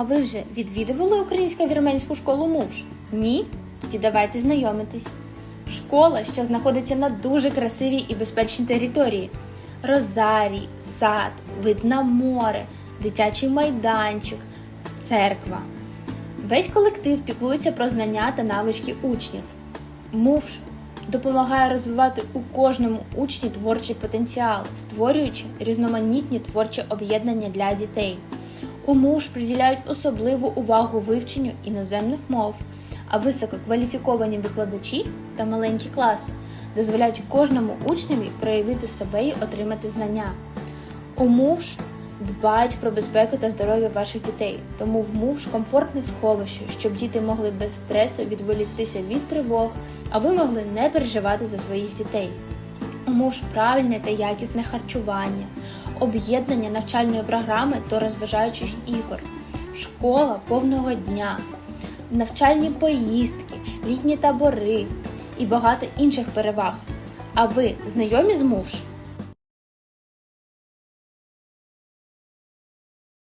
А ви вже відвідували українсько-вірменську школу муж? Ні? Тоді давайте знайомитись. Школа, що знаходиться на дуже красивій і безпечній території. Розарій, сад, вид на море, дитячий майданчик, церква. Весь колектив піклується про знання та навички учнів. МУВШ допомагає розвивати у кожному учні творчий потенціал, створюючи різноманітні творчі об'єднання для дітей. У МУВШ приділяють особливу увагу вивченню іноземних мов, а висококваліфіковані викладачі та маленькі класи дозволяють кожному учневі проявити себе і отримати знання. У МУВШ дбають про безпеку та здоров'я ваших дітей, тому в МУВШ комфортне сховище, щоб діти могли без стресу відволіктися від тривог, а ви могли не переживати за своїх дітей. У МУВШ правильне та якісне харчування, об'єднання навчальної програми та розважаючих ігор, школа повного дня, навчальні поїздки, літні табори і багато інших переваг. А ви знайомі з МУВШ?